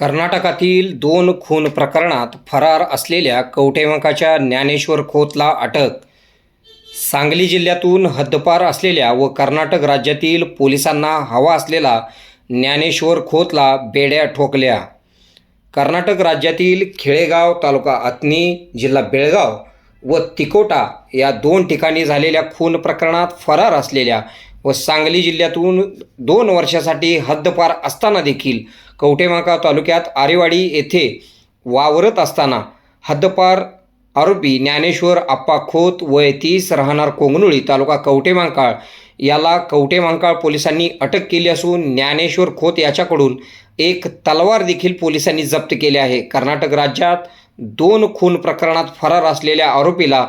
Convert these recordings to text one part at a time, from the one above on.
कर्नाटकातील दोन खून प्रकरणात फरार असलेल्या कवटेमकाच्या ज्ञानेश्वर खोतला अटक सांगली जिल्ह्यातून हद्दपार असलेल्या व कर्नाटक राज्यातील पोलिसांना हवा असलेला ज्ञानेश्वर खोतला बेड्या ठोकल्या. कर्नाटक राज्यातील खेळेगाव तालुका अत्नी जिल्हा बेळगाव व तिकोटा या दोन ठिकाणी झालेल्या खून प्रकरणात फरार असलेल्या व सांगली जिल्ह्यातून दोन वर्षासाठी हद्दपार असताना देखील कवटेमाका तालुक्यात आरेवाडी येथे वावरत असताना हद्दपार आरोपी ज्ञानेश्वर आप्पा खोत वय तीस राहणार कोंगनुळी तालुका कवटेमांकाळ याला कवटेमांकाळ पोलिसांनी अटक केली असून ज्ञानेश्वर खोत याच्याकडून एक तलवार देखील पोलिसांनी जप्त केली आहे. कर्नाटक राज्यात दोन खून प्रकरणात फरार असलेल्या आरोपीला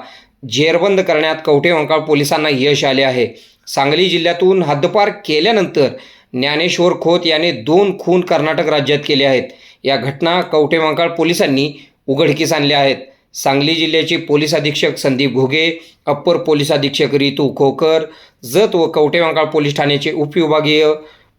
जेरबंद करण्यात कवटेमांकाळ पोलिसांना यश आले आहे. सांगली जिल्ह्यातून हद्दपार केल्यानंतर ज्ञानेश्वर खोत याने दोन खून कर्नाटक राज्यात केले आहेत. या घटना कवटेमंकाळ पोलिसांनी उघडकीस आणल्या आहेत. सांगली जिल्ह्याचे पोलीस अधीक्षक संदीप घुगे अप्पर पोलीस अधीक्षक रितू खोकर जत व कवटेमंकाळ पोलीस ठाण्याचे उपविभागीय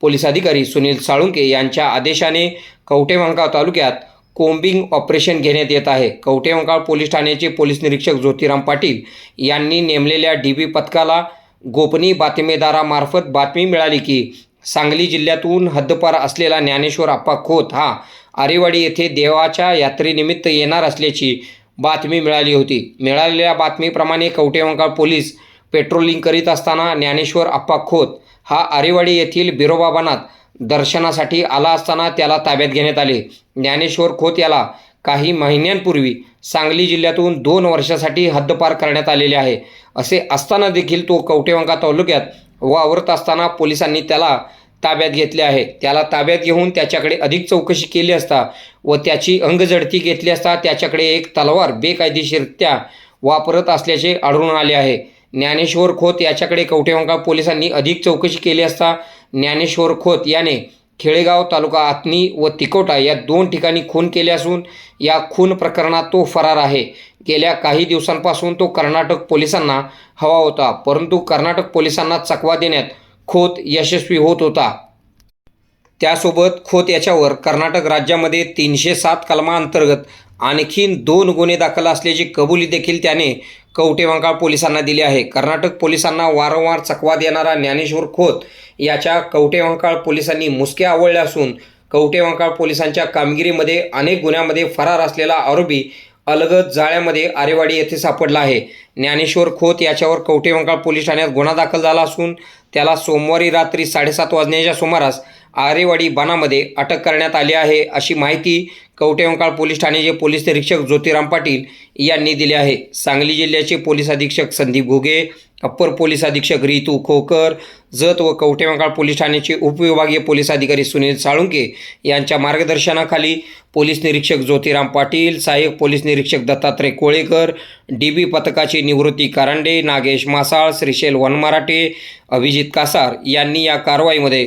पोलीस अधिकारी सुनील साळुंके यांच्या आदेशाने कवटेमंकाळ तालुक्यात कोम्बिंग ऑपरेशन घेण्यात येत आहे. कवटेमंकाळ पोलीस ठाण्याचे पोलीस निरीक्षक ज्योतिराम पाटील यांनी नेमलेल्या डी बी पथकाला गोपनीय बातमीदारामार्फत बातमी मिळाली की सांगली जिल्ह्यातून हद्दपार असलेला ज्ञानेश्वर आप्पा खोत हा आरेवाडी येथे देवाच्या यात्रेनिमित्त येणार असल्याची बातमी मिळाली होती. मिळालेल्या बातमीप्रमाणे कवटेवंकाळ पोलीस पेट्रोलिंग करीत असताना ज्ञानेश्वर आप्पा खोत हा आरेवाडी येथील बिरोबाबानात दर्शनासाठी आला असताना त्याला ताब्यात घेण्यात आले. ज्ञानेश्वर खोत याला काही महिन्यांपूर्वी सांगली जिल्ह्यातून दोन वर्षासाठी हद्दपार करण्यात आलेले आहे. असे असताना देखील तो कवटेवंका तालुक्यात वावरत असताना पोलिसांनी त्याला ताब्यात घेतले आहे. त्याला ताब्यात घेऊन त्याच्याकडे अधिक चौकशी केली असता व त्याची अंगजडती घेतली असता त्याच्याकडे एक तलवार बेकायदेशीररित्या वापरत असल्याचे आढळून आले आहे. ज्ञानेश्वर खोत याच्याकडे कवटेमंका पोलिसांनी अधिक चौकशी केली असता ज्ञानेश्वर खोत याने खेळेगाव तालुका आतनी व तिकोटा या दोन ठिकाणी खून केले असून या खून प्रकरणात तो फरार आहे. गेल्या काही दिवसांपासून तो कर्नाटक पोलिसांना हवा होता परंतु कर्नाटक पोलिसांना चकवा देण्यात खोत यशस्वी होत होता. त्यासोबत खोत याच्यावर कर्नाटक राज्यामध्ये तीनशे सात कलमाअंतर्गत आणखीन दोन गुन्हे दाखल असल्याची कबुली देखील त्याने कवटेवंकाळ पोलिसांना दिली आहे. कर्नाटक पोलिसांना वारंवार चकवा देणारा ज्ञानेश्वर खोत याच्या कवटेवंकाळ पोलिसांनी मुसक्या आवळल्या असून कवटेवंकाळ पोलिसांच्या कामगिरीमध्ये अनेक गुन्ह्यामध्ये फरार असलेला आरोपी अलगद जाळ्यामध्ये आरेवाडी येथे सापडला आहे. ज्ञानेश्वर खोत याच्यावर कवटेवंकाळ पोलीस ठाण्यात गुन्हा दाखल झाला असून त्याला सोमवारी रात्री साडेसात वाजण्याच्या सुमारास आरेवाडी बाणामध्ये अटक करण्यात आली आहे अशी माहिती कवटेवंकाळ पोलीस ठाण्याचे पोलीस निरीक्षक ज्योतिराम पाटील यांनी दिली आहे. सांगली जिल्ह्याचे पोलीस अधीक्षक संदीप घुगे अप्पर पोलीस अधीक्षक रितू खोकर जत व कवटेवंकाळ पोलीस ठाण्याचे उपविभागीय पोलीस अधिकारी सुनील साळुंके यांच्या मार्गदर्शनाखाली पोलीस निरीक्षक ज्योतिराम पाटील सहाय्यक पोलीस निरीक्षक दत्तात्रय कोळेकर डी बी पथकाचे निवृत्ती कारंडे नागेश मासाळ श्रीशैल वनमराठे अभिजित कासार यांनी या कारवाईमध्ये